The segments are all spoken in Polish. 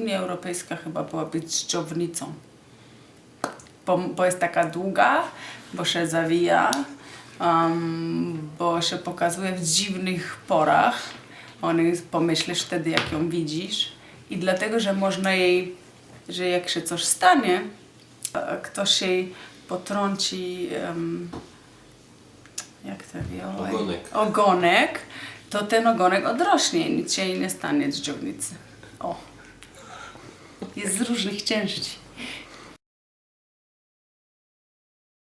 Unia Europejska chyba była być dżdżownicą. Bo, bo jest taka długa, bo się zawija, um, bo się pokazuje w dziwnych porach. Oni pomyślisz wtedy, jak ją widzisz. I dlatego, że można jej, że jak się coś stanie, ktoś jej potrąci, um, jak to wie, Ogonek. ogonek, to ten ogonek odrośnie i nic się jej nie stanie z dżdżownicy. O. Z różnych części.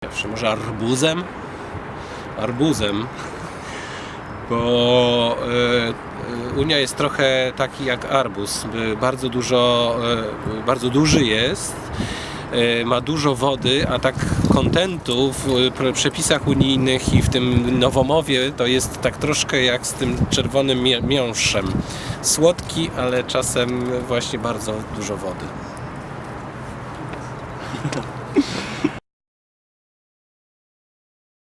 Pierwszy może arbuzem? Arbuzem. Bo e, e, Unia jest trochę taki jak arbuz. E, Bardzo dużo, bardzo duży jest. Ma dużo wody, a tak kontentu w przepisach unijnych i w tym nowomowie to jest tak troszkę jak z tym czerwonym miąższem. Słodki, ale czasem właśnie bardzo dużo wody.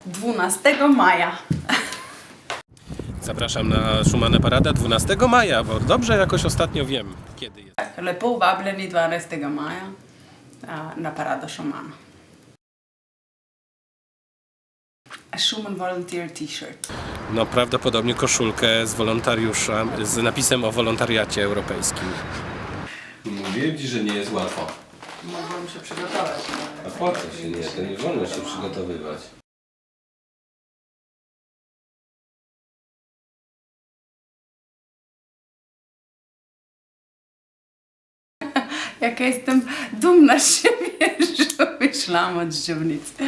12 maja. Zapraszam na Szumana Parada 12 maja, bo dobrze jakoś ostatnio wiem, kiedy jest. Lepo vabljeni 12. maja na Parada Schumana. A Schumann Volunteer T-shirt. No prawdopodobnie koszulkę z wolontariusza, z napisem o wolontariacie europejskim. Mówię ci, że nie jest łatwo. Mogłam się przygotować. A po co się nie? To nie wolno się przygotowywać. Jaka jestem dumna z siebie, że myślałam o dżdżownicy.